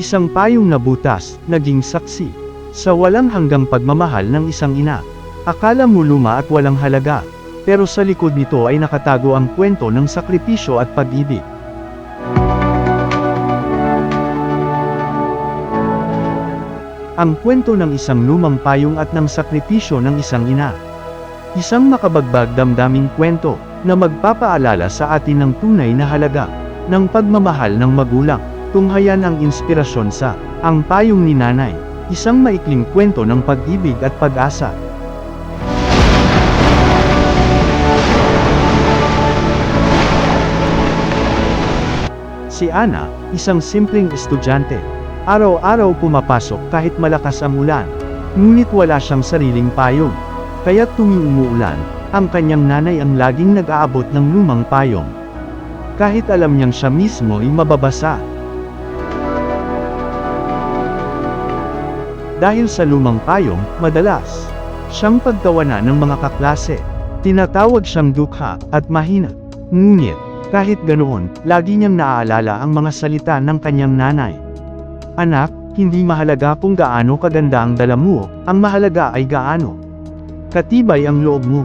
Isang payong na butas, naging saksi. Sa walang hanggang pagmamahal ng isang ina. Akala mo luma at walang halaga. Pero sa likod nito ay nakatago ang kwento ng sakripisyo at pag-ibig. Ang kwento ng isang lumang payong at ng sakripisyo ng isang ina. Isang makabagbag damdaming kwento, na magpapaalala sa atin ng tunay na halaga, ng pagmamahal ng magulang, tunghayan ang inspirasyon sa, ang payong ni nanay, isang maikling kwento ng pag-ibig at pag-asa. Si Ana, isang simpleng estudyante. Araw-araw pumapasok kahit malakas ang ulan. Ngunit wala siyang sariling payong. Kaya tuwing umuulan, ang kanyang nanay ang laging nag-aabot ng lumang payong. Kahit alam niyang siya mismo ay mababasa. Dahil sa lumang payong, madalas, siyang pagtawanan ng mga kaklase. Tinatawag siyang dukha at mahina. Ngunit, kahit ganoon, lagi niyang naaalala ang mga salita ng kanyang nanay. Anak, hindi mahalaga kung gaano kaganda ang dala mo, ang mahalaga ay gaano. Katibay ang loob mo.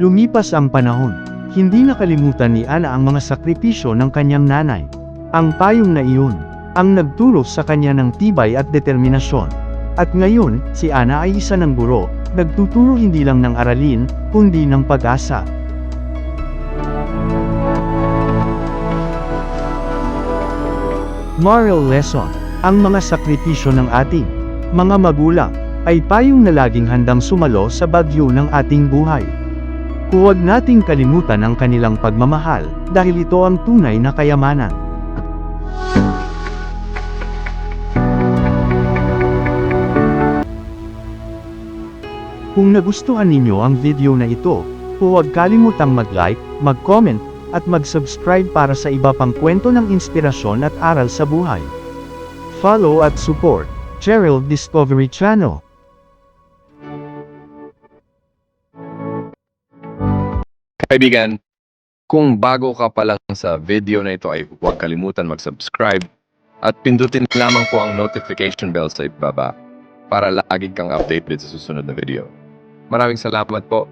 Lumipas ang panahon. Hindi nakalimutan ni Ana ang mga sakripisyo ng kanyang nanay. Ang payong na iyon, ang nagturo sa kanya ng tibay at determinasyon. At ngayon, si Ana ay isa ng guro, nagtuturo hindi lang ng aralin, kundi ng pag-asa. Moral lesson, ang mga sakripisyo ng ating mga magulang ay payong na laging handang sumalo sa bagyo ng ating buhay. Huwag nating kalimutan ang kanilang pagmamahal, dahil ito ang tunay na kayamanan. Kung nagustuhan ninyo ang video na ito, huwag kalimutang mag-like, mag-comment, at mag-subscribe para sa iba pang kwento ng inspirasyon at aral sa buhay. Follow at support, Gerald Discovery Channel. Kaibigan, kung bago ka pa lang sa video na ito ay huwag kalimutan mag-subscribe at pindutin lamang po ang notification bell sa ibaba para lagi kang updated sa susunod na video. Maraming salamat po